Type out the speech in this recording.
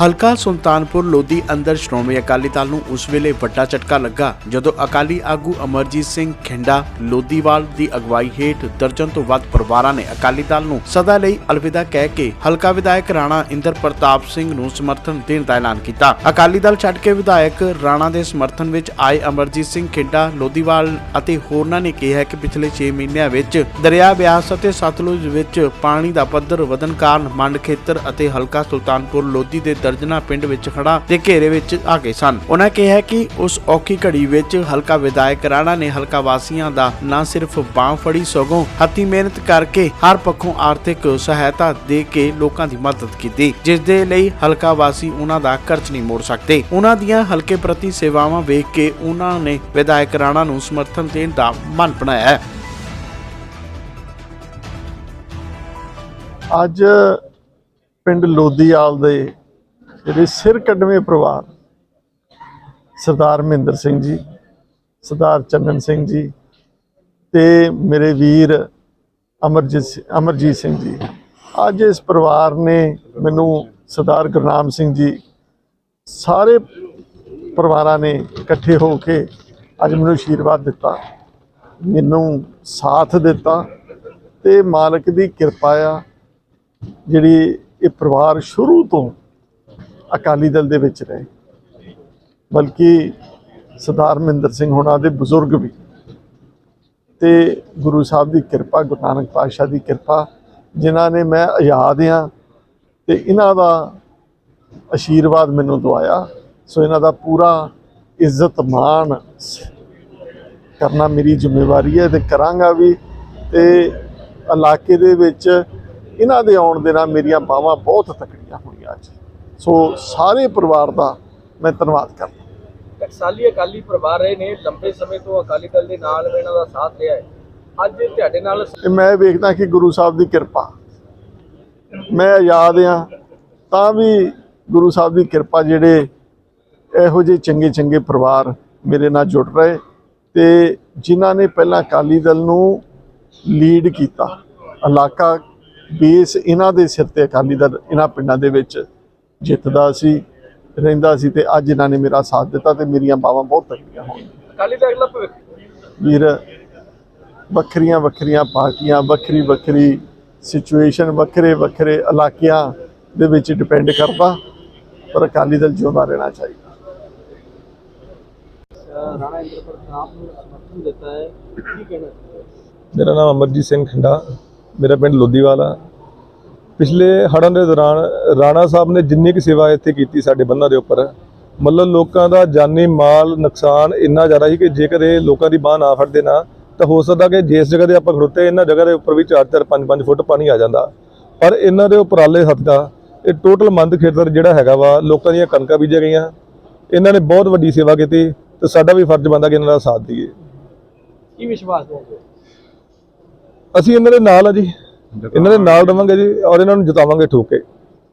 ਹਲਕਾ ਸੁਲਤਾਨਪੁਰ ਲੋਧੀ ਅੰਦਰ ਸ਼੍ਰੋਮਣੀ ਅਕਾਲੀ ਦਲ ਨੂੰ ਉਸ ਵੇਲੇ ਵੱਡਾ ਝਟਕਾ ਲੱਗਾ, ਜਦੋਂ ਅਕਾਲੀ ਆਗੂ ਅਮਰਜੀਤ ਸਿੰਘ ਖਿੰਡਾ ਲੋਧੀਵਾਲ ਦੀ ਅਗਵਾਈ ਹੇਠ ਦਰਜਨ ਤੋਂ ਵੱਧ ਪਰਿਵਾਰਾਂ ਨੇ ਅਕਾਲੀ ਦਲ ਨੂੰ ਸਦਾ ਲਈ ਅਲਵਿਦਾ ਕਹਿ ਕੇ ਹਲਕਾ ਵਿਧਾਇਕ ਰਾਣਾ ਇੰਦਰ ਪ੍ਰਤਾਪ ਸਿੰਘ ਨੂੰ ਸਮਰਥਨ ਦੇਣ ਦਾ ਐਲਾਨ ਕੀਤਾ। ਅਕਾਲੀ ਦਲ ਛੱਡ ਕੇ ਵਿਧਾਇਕ ਰਾਣਾ ਦੇ ਸਮਰਥਨ ਵਿੱਚ ਆਏ ਅਮਰਜੀਤ ਸਿੰਘ ਖਿੰਡਾ ਲੋਧੀਵਾਲ ਅਤੇ ਹੋਰਨਾਂ ਨੇ ਕਿਹਾ ਕਿ ਪਿਛਲੇ 6 ਮਹੀਨਿਆਂ ਵਿੱਚ ਦਰਿਆ ਬਿਆਸ ਅਤੇ ਸਤਲੁਜ ਵਿੱਚ ਪਾਣੀ ਦਾ ਪੱਧਰ ਵਧਣ ਕਾਰਨ ਮੰਡ ਖੇਤਰ ਅਤੇ ਹਲਕਾ ਸੁਲਤਾਨਪੁਰ ਲੋਧੀ ਦੇ ਦਰਜਨਾ ਪਿੰਡ ਵਿੱਚ ਖੜਾ ਦੇ ਘੇਰੇ ਵਿੱਚ ਆ ਗਏ ਸਨ। ਉਹਨਾਂ ਕਿਹਾ ਕਿ ਉਸ ਔਖੀ ਘੜੀ ਵਿੱਚ ਹਲਕਾ ਵਿਧਾਇਕ ਰਾਣਾ ਨੇ ਹਲਕਾ ਵਾਸੀਆਂ ਦਾ ਨਾ ਸਿਰਫ ਬਾਹ ਫੜੀ, ਸਗੋਂ ਹੱਥੀ ਮਿਹਨਤ ਕਰਕੇ ਹਰ ਪੱਖੋਂ ਆਰਥਿਕ ਸਹਾਇਤਾ ਦੇ ਕੇ ਲੋਕਾਂ ਦੀ ਮਦਦ ਕੀਤੀ, ਜਿਸ ਦੇ ਲਈ ਹਲਕਾ ਵਾਸੀ ਉਹਨਾਂ ਦਾ ਕਰਜ਼ ਨਹੀਂ ਮੋੜ ਸਕਦੇ। ਉਹਨਾਂ ਦੀਆਂ ਹਲਕੇ ਪ੍ਰਤੀ ਸੇਵਾਵਾਂ ਵੇਖ ਕੇ ਉਹਨਾਂ ਨੇ ਵਿਧਾਇਕ ਰਾਣਾ ਨੂੰ ਸਮਰਥਨ ਦੇਣ ਦਾ ਮਨ ਬਣਾਇਆ। ਹੈ ਅੱਜ ਪਿੰਡ ਲੋਧੀਆਲ ਦੇ ਜਿਹੜੇ ਸਿਰ ਕੱਢਵੇਂ ਪਰਿਵਾਰ। ਸਰਦਾਰ ਮਹਿੰਦਰ ਸਿੰਘ ਜੀ, ਸਰਦਾਰ ਚੰਨਨ ਸਿੰਘ ਜੀ ਤੇ ਮੇਰੇ ਵੀਰ ਅਮਰਜੀਤ ਅਮਰਜੀਤ ਸਿੰਘ ਜੀ। ਅੱਜ ਇਸ ਪਰਿਵਾਰ ਨੇ ਮੈਨੂੰ ਸਰਦਾਰ ਗੁਰਨਾਮ ਸਿੰਘ ਜੀ ਸਾਰੇ ਪਰਿਵਾਰਾਂ ਨੇ ਇਕੱਠੇ ਹੋ ਕੇ ਅੱਜ ਮੈਨੂੰ ਆਸ਼ੀਰਵਾਦ ਦਿੱਤਾ। ਮੈਨੂੰ ਸਾਥ ਦਿੱਤਾ ਤੇ ਮਾਲਕ ਦੀ ਕਿਰਪਾ ਆ ਜਿਹੜੀ ਇਹ ਪਰਿਵਾਰ ਸ਼ੁਰੂ ਤੋਂ ਅਕਾਲੀ ਦਲ ਦੇ ਵਿੱਚ ਰਹੇ। ਬਲਕਿ ਸਰਦਾਰ ਮਹਿੰਦਰ ਸਿੰਘ ਹੋਣਾ ਦੇ ਬਜ਼ੁਰਗ ਵੀ। ਤੇ ਗੁਰੂ ਸਾਹਿਬ ਦੀ ਕਿਰਪਾ, ਗੁਰੂ ਨਾਨਕ ਪਾਤਸ਼ਾਹ ਦੀ ਕਿਰਪਾ, ਜਿਨ੍ਹਾਂ ਨੇ ਮੈਂ ਆਜ਼ਾਦ ਹਾਂ ਤੇ ਇਹਨਾਂ ਦਾ ਆਸ਼ੀਰਵਾਦ ਮੈਨੂੰ ਦਵਾਇਆ। ਸੋ ਇਹਨਾਂ ਦਾ ਪੂਰਾ ਇੱਜ਼ਤ ਮਾਣ ਕਰਨਾ ਮੇਰੀ ਜ਼ਿੰਮੇਵਾਰੀ ਹੈ ਤੇ ਕਰਾਂਗਾ ਵੀ ਤੇ ਇਲਾਕੇ ਦੇ ਵਿੱਚ ਇਹਨਾਂ ਦੇ ਆਉਣ ਦੇ ਨਾਲ ਮੇਰੀਆਂ ਬਾਹਾਂ ਬਹੁਤ ਤਕੜੀਆਂ ਹੋਈਆਂ ਸੋ ਸਾਰੇ ਪਰਿਵਾਰ ਦਾ ਮੈਂ ਧੰਨਵਾਦ ਕਰਦਾ। ਟਕਸਾਲੀ ਅਕਾਲੀ ਪਰਿਵਾਰ ਰਹੇ ਨੇ ਲੰਬੇ ਸਮੇਂ ਤੋਂ ਅਕਾਲੀ ਦਲ ਦੇ ਨਾਲ ਇਹਨਾਂ ਦਾ ਸਾਥ ਰਿਹਾ ਹੈ। ਅੱਜ ਤੁਹਾਡੇ ਨਾਲ ਮੈਂ ਵੇਖਦਾ ਕਿ ਗੁਰੂ ਸਾਹਿਬ ਦੀ ਕਿਰਪਾ। ਮੈਂ ਆਜ਼ਾਦ ਆ ਤਾਂ ਵੀ ਗੁਰੂ ਸਾਹਿਬ ਦੀ ਕਿਰਪਾ ਜਿਹੜੇ ਇਹੋ ਜਿਹੇ ਚੰਗੇ ਚੰਗੇ ਪਰਿਵਾਰ ਮੇਰੇ ਨਾਲ ਜੁੜ ਰਹੇ ਤੇ ਜਿਨ੍ਹਾਂ ਨੇ ਪਹਿਲਾਂ ਅਕਾਲੀ ਦਲ ਨੂੰ ਲੀਡ ਕੀਤਾ। ਇਲਾਕਾ ਬੇਸ ਇਹਨਾਂ ਦੇ ਸਿਰ ਤੇ ਅਕਾਲੀ ਦਲ ਇਹਨਾਂ ਪਿੰਡਾਂ ਦੇ ਵਿੱਚ ਜਿੱਤਦਾ ਸੀ ਰਹਿੰਦਾ ਸੀ ਤੇ ਅੱਜ ਇਹਨਾਂ ਨੇ ਮੇਰਾ ਸਾਥ ਦਿੱਤਾ ਤੇ ਮੇਰੀਆਂ ਬਾਹਾਂ ਬਹੁਤ ਤਕੜੀਆਂ ਹੋਣਗੀਆਂ ਅਕਾਲੀ ਦਾ ਅਗਲਾ ਭਵਿੱਖ? ਵੀਰ ਵੱਖਰੀਆਂ ਵੱਖਰੀਆਂ ਪਾਰਟੀਆਂ ਵੱਖਰੀ ਵੱਖਰੀ ਸਿਚੁਏਸ਼ਨ ਵੱਖਰੇ ਵੱਖਰੇ ਇਲਾਕਿਆਂ ਦੇ ਵਿੱਚ ਡਿਪੈਂਡ ਕਰਦਾ ਪਰ ਅਕਾਲੀ ਦਲ ਜਿਉਂਦਾ ਰਹਿਣਾ ਚਾਹੀਦਾ। ਰਾਣਾ ਇੰਦਰ ਪ੍ਰਤਾਪ ਨੂੰ ਸਮਰਥਨ ਦਿੱਤਾ ਹੈ ਕੀ ਕਹਿਣਾ? ਮੇਰਾ ਨਾਮ ਅਮਰਜੀਤ ਸਿੰਘ ਖੰਡਾ ਮੇਰਾ ਪਿੰਡ ਲੋਧੀਵਾਲਾ ਪਿਛਲੇ ਹੜ੍ਹਾਂ ਦੇ ਦੌਰਾਨ ਰਾਣਾ ਸਾਹਿਬ ਨੇ ਜਿੰਨੀ ਕੁ ਸੇਵਾ ਇੱਥੇ ਕੀਤੀ ਸਾਡੇ ਬੰਨਾਂ ਦੇ ਉੱਪਰ ਮਤਲਬ ਲੋਕਾਂ ਦਾ ਜਾਨੀ ਮਾਲ ਨੁਕਸਾਨ ਇੰਨਾ ਜ਼ਿਆਦਾ ਸੀ ਕਿ ਜੇਕਰ ਇਹ ਲੋਕਾਂ ਦੀ ਬਾਹ ਨਾ ਫੜਦੇ ਨਾ ਤਾਂ ਹੋ ਸਕਦਾ ਕਿ ਜਿਸ ਜਗ੍ਹਾ ਤੇ ਆਪਾਂ ਖੜੋਤੇ ਇਹਨਾਂ ਜਗ੍ਹਾ ਦੇ ਉੱਪਰ ਵੀ 4-4 5-5 ਫੁੱਟ ਪਾਣੀ ਆ ਜਾਂਦਾ। ਪਰ ਇਹਨਾਂ ਦੇ ਉਪਰਾਲੇ ਸਦਕਾ ਇਹ ਟੋਟਲ ਮੰਦ ਖੇਤਰ ਜਿਹੜਾ ਹੈਗਾ ਵਾ ਲੋਕਾਂ ਦੀਆਂ ਕਣਕਾਂ ਬੀਜੀਆਂ ਗਈਆਂ। ਇਹਨਾਂ ਨੇ ਬਹੁਤ ਵੱਡੀ ਸੇਵਾ ਕੀਤੀ ਤੇ ਸਾਡਾ ਵੀ ਫਰਜ਼ ਬਣਦਾ ਕਿ ਇਹਨਾਂ ਦਾ ਸਾਥ ਦਈਏ। ਕੀ ਵਿਸ਼ਵਾਸ ਦਿਵਾਉਂਦੇ? ਅਸੀਂ ਇਹਨਾਂ ਦੇ ਨਾਲ ਆ ਜੀ। ਇਹਨਾਂ ਦੇ ਨਾਲ ਰਵਾਂਗੇ ਜੀ ਔਰ ਇਹਨਾਂ ਨੂੰ ਜਿਤਾਵਾਂਗੇ ਠੋਕੇ